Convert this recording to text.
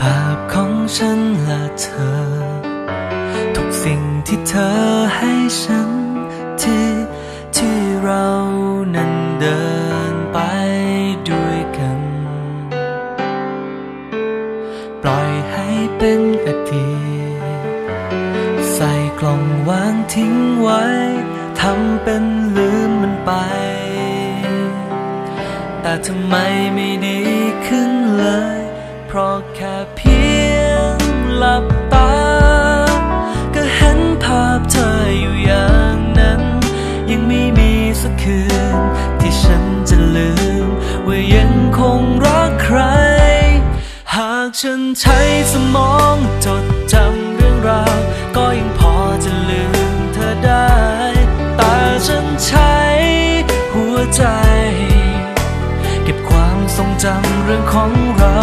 ภาพของฉันและเธอ ทุกสิ่งที่เธอให้ฉันที่ที่เรานั้นเดินไปด้วยกัน ปล่อยให้เป็นอดีตใส่กล่องวางทิ้งไว้ทำเป็นลืมมันไป แต่ทำไมไม่ดีขึ้นเลย เพราะแค่เพียงหลับตา ก็เห็นภาพเธออยู่อย่างนั้น ยังไม่มีสักคืน ที่ฉันจะลืม ว่ายังคงรักใคร หากฉันใช้สมองจดจำเรื่องราว ก็ยังพอจะลืมเธอได้ แต่ฉันใช้หัวใจ เก็บความทรงจำเรื่องของเรา